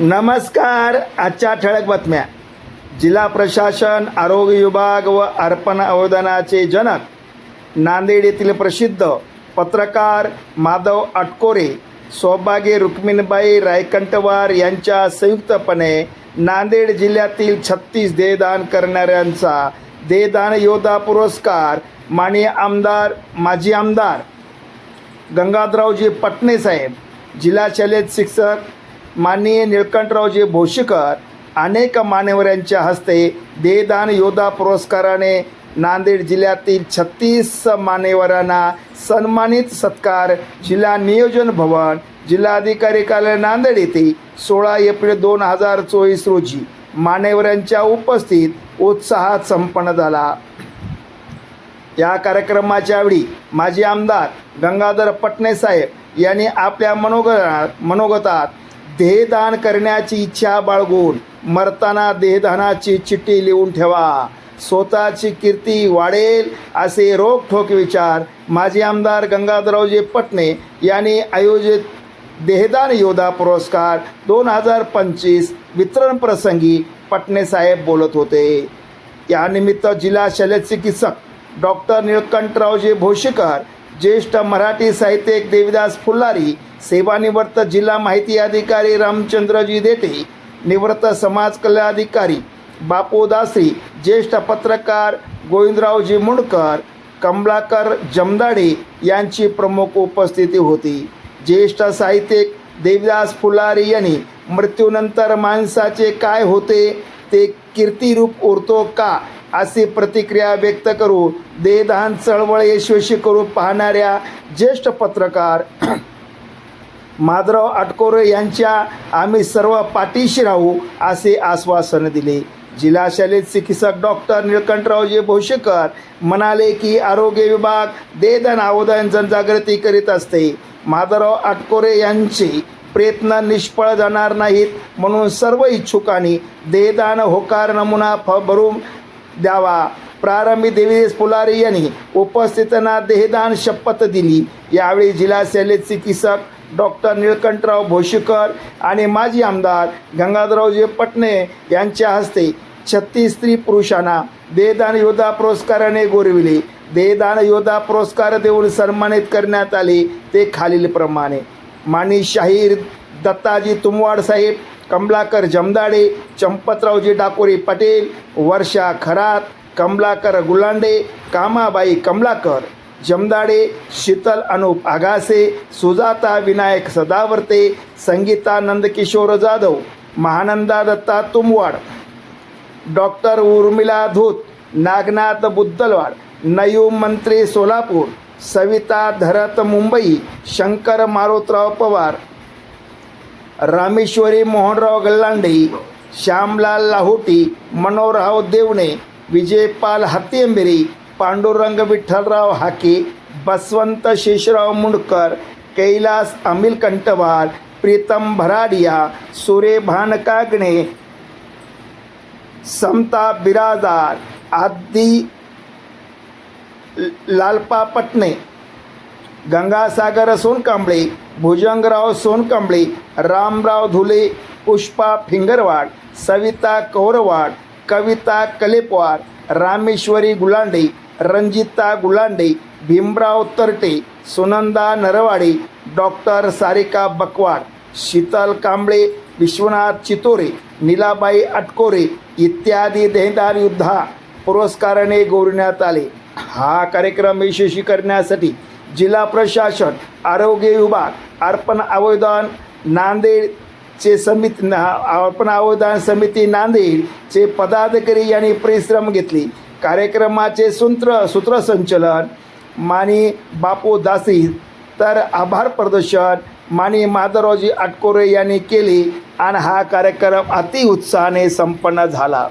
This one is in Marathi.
नमस्कार आजच्या ठळक बातम्या. जिल्हा प्रशासन आरोग्य विभाग व अर्पण अवदानाचे जनक नांदेड येथील प्रसिद्ध पत्रकार माधव अटकोरे सौभाग्य रुक्मिणबाई रायकंटवार यांच्या संयुक्तपणे नांदेड जिल्ह्यातील छत्तीस देहदान करणाऱ्यांचा देहदान योद्धा पुरस्कार माननीय आमदार माजी आमदार गंगाधरावजी पटणे साहेब जिल्हा शालेय शिक्षक माननीय निळकंठरावजी भोशीकर अनेक मान्यवरांच्या हस्ते देदान योद्धा पुरस्काराने नांदेड जिल्ह्यातील छत्तीस मान्यवरांना सन्मानित सत्कार. जिल्हा नियोजन भवन जिल्हाधिकारी कार्यालय नांदेड येथे सोळा एप्रिल दोन हजार चोवीस रोजी मान्यवरांच्या उपस्थित उत्साहात संपन्न झाला. या कार्यक्रमाच्या वेळी माजी आमदार गंगाधर पटणे साहेब यांनी आपल्या मनोगतात मनोगतात देहदान करण्याची इच्छा बाळगून मरताना देहदानाची चिठ्ठी लिहून ठेवा. स्वतःची कीर्ती वाढेल असे रोखठोक विचार माजी आमदार गंगाधररावजी पटणे यांनी आयोजित देहदान योद्धा पुरस्कार दोन हजार पंचवीस वितरण प्रसंगी पटणे साहेब बोलत होते. यानिमित्त जिल्हा शल्य चिकित्सक डॉक्टर निळकंठरावजी भोशीकर ज्येष्ठ मराठी साहित्यिक देविदास फुल्लारी सेवानिवृत्त जिल्हा माहिती अधिकारी रामचंद्रजी देते निवृत्त समाज कल्याण अधिकारी बापू दासरी ज्येष्ठ पत्रकार गोविंदरावजी मुंडकर कमलाकर जमदाडे यांची प्रमुख उपस्थिती होती. ज्येष्ठ साहित्यिक देवदास फुलारी यांनी मृत्यूनंतर माणसाचे काय होते ते कीर्तिरूप उरतो का अशी प्रतिक्रिया व्यक्त करू देहदान चळवळ यशस्वी करू पाहणाऱ्या ज्येष्ठ पत्रकार माधवराव आटकोरे यांच्या आम्ही सर्व पाठीशी राहू असे आश्वासन दिले. जिल्हा शल्य चिकित्सक डॉक्टर निळकंठरावजी भोशेकर म्हणाले की आरोग्य विभाग देहदान अवदान जनजागृती करीत असते. माधवराव आटकोरे यांचे प्रयत्न निष्फळ जाणार नाहीत म्हणून सर्व इच्छुकांनी देहदान होकार नमुना फ भरून द्यावा. प्रारंभी देवीदेश पुलारी यांनी उपस्थितांना देहदान शपथ दिली. यावेळी जिल्हा शल्य चिकित्सक डॉक्टर निळकंठराव भोशीकर आणि माजी आमदार गंगाधररावजी पटणे यांच्या हस्ते छत्तीस स्त्री पुरुषांना देहदान योद्धा पुरस्काराने गौरविले. देहदान योद्धा पुरस्कार देऊन सन्मानित करण्यात आले ते खालीलप्रमाणे. मानी शाहीर दत्ताजी तुमवाड साहेब कमलाकर जमदाडे चंपतरावजी डाकोरी पटेल वर्षा खरात कमलाकर गुलांडे कामाबाई कमलाकर. जमदाडे शीतल अनुप आगासे सुजाता विनायक सदावर्ते संगीता नंदकिशोर जाधव महानंदा दत्ता तुमवाड डॉक्टर उर्मिला धूत नागनाथ बुद्दलवाड नयू मंत्री सोलापूर सविता धरत मुंबई शंकर मारुतराव पवार रामेश्वरी मोहनराव गल्लांडे श्यामलाल लाहोटी मनोहरराव देवणे विजयपाल हातींबेरी पांडुरंग विठ्ठलराव हाके, बसवंत शेषराव मुंडकर, कैलास अमिल कंटवार प्रीतम भराडिया, सुरे भान कागणे समता बिरादार, आदी लालपा पटणे गंगासागर सोनकांबळे भुजंगराव सोनकांबळे रामराव धुले, पुष्पा फिंगरवाड, सविता कौरवाड, कविता कलेपवार रामेश्वरी गुलांडे रंजिता गुलांडे भीमराव तरटे सुनंदा नरवाडे डॉक्टर सारिका बकवाड शीतल कांबळे विश्वनाथ चितोरे नीलाबाई अटकोरे इत्यादी देहदार युद्धा पुरस्काराने गौरवण्यात आले. हा कार्यक्रम यशस्वी करण्यासाठी जिल्हा प्रशासन आरोग्य विभाग अर्पण अवदान नांदेडचे समिती ना अर्पण आवेदन समिती नांदेडचे पदाधिकारी यांनी परिश्रम घेतले. कार्यक्रमाचे सूत्र सूत्रसंचलन मानी बापू दासी. तर आभार प्रदर्शन मानी माधवरावजी आटकोरे यांनी केली आणि हा कार्यक्रम अतिउत्साहाने संपन्न झाला.